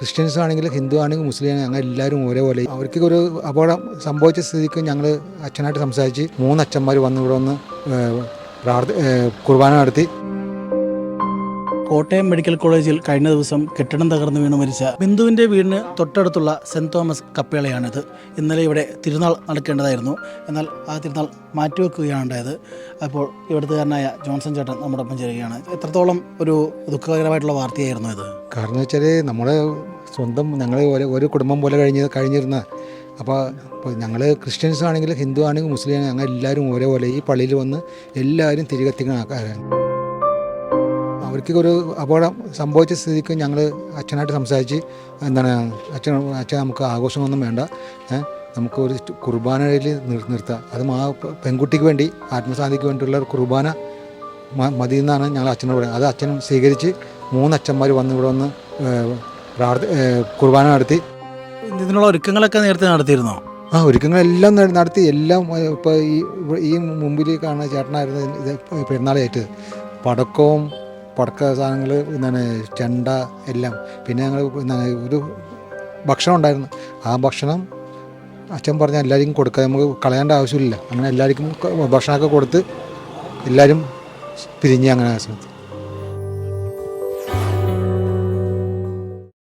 Christians ആണെങ്കിലും ഹിന്ദു ആണെങ്കിലും മുസ്ലിം ആണെങ്കിലും ഞങ്ങൾ എല്ലാവരും ഒരേപോലെ. അവർക്ക് ഒരു അപകടം സംഭവിച്ച സ്ഥിതിക്ക് ഞങ്ങൾ അച്ഛനായിട്ട് സംസാരിച്ച് മൂന്ന് അച്ഛന്മാർ വന്ന് ഇവിടെ വന്ന് പ്രാർത്ഥ കുർബാന നടത്തി. കോട്ടയം മെഡിക്കൽ കോളേജിൽ കഴിഞ്ഞ ദിവസം കെട്ടിടം തകർന്നു വീണ് മരിച്ച ബിന്ദുവിന്റെ വീടിന് തൊട്ടടുത്തുള്ള സെന്റ് തോമസ് കപ്പേളയാണിത്. ഇന്നലെ ഇവിടെ തിരുനാൾ നടക്കേണ്ടതായിരുന്നു. എന്നാൽ ആ തിരുനാൾ മാറ്റിവെക്കുകയാണ് ഉണ്ടായത്. അപ്പോൾ ഇവിടുത്തുകാരനായ ജോൺസൺ ചേട്ടൻ നമ്മുടെ ഒപ്പം ചേരുകയാണ്. എത്രത്തോളം ഒരു ദുഃഖകരമായിട്ടുള്ള വാർത്തയായിരുന്നു ഇത്? കാരണം വെച്ചാൽ നമ്മുടെ സ്വന്തം ഞങ്ങൾ ഒരു ഒരു കുടുംബം പോലെ കഴിഞ്ഞ് കഴിഞ്ഞിരുന്ന അപ്പോൾ ഇപ്പോൾ ഞങ്ങൾ ക്രിസ്ത്യൻസ് ആണെങ്കിലും ഹിന്ദു ആണെങ്കിലും മുസ്ലിം ആണെങ്കിലും ഞങ്ങൾ എല്ലാവരും ഒരേപോലെ ഈ പള്ളിയിൽ വന്ന് എല്ലാവരും തിരികെത്തിക്കുന്ന ആൾക്കാരാണ്. അവർക്ക് ഒരു അപകടം സംഭവിച്ച സ്ഥിതിക്ക് ഞങ്ങൾ അച്ഛനായിട്ട് സംസാരിച്ച് എന്താണ് അച്ഛൻ അച്ഛൻ നമുക്ക് ആഘോഷമൊന്നും വേണ്ട നമുക്കൊരു കുർബാനയിൽ നിർ നിർത്താം. അതും ആ പെൺകുട്ടിക്ക് വേണ്ടി ആത്മസാധിക്ക് വേണ്ടിയുള്ള ഒരു കുർബാന മതി എന്നാണ് ഞങ്ങൾ അച്ഛനോട് പറയുന്നത്. അത് അച്ഛൻ സ്വീകരിച്ച് മൂന്ന് അച്ഛന്മാർ വന്ന് ഇവിടെ വന്ന് പ്രാർത്ഥ കുർബാന നടത്തി. ഇതിനുള്ള ഒരുക്കങ്ങളൊക്കെ നേരത്തെ നടത്തിയിരുന്നോ? ആ ഒരുക്കങ്ങളെല്ലാം നടത്തി. എല്ലാം ഇപ്പോൾ ഈ ഈ മുമ്പിൽ കാണുന്ന ചേട്ടനായിരുന്നു ഇത് പെരുന്നാളായിട്ട് പടക്കവും പടക്ക സാധനങ്ങൾ എന്താണ് ചെണ്ട എല്ലാം. പിന്നെ ഞങ്ങൾ എന്താണ് ഒരു ഭക്ഷണം ഉണ്ടായിരുന്നു. ആ ഭക്ഷണം അച്ഛൻ പറഞ്ഞ എല്ലാവർക്കും കൊടുക്കുക നമുക്ക് കളയേണ്ട ആവശ്യമില്ല. അങ്ങനെ എല്ലാവർക്കും ഭക്ഷണമൊക്കെ കൊടുത്ത് എല്ലാവരും പിരിഞ്ഞ് അങ്ങനെ സമയത്ത്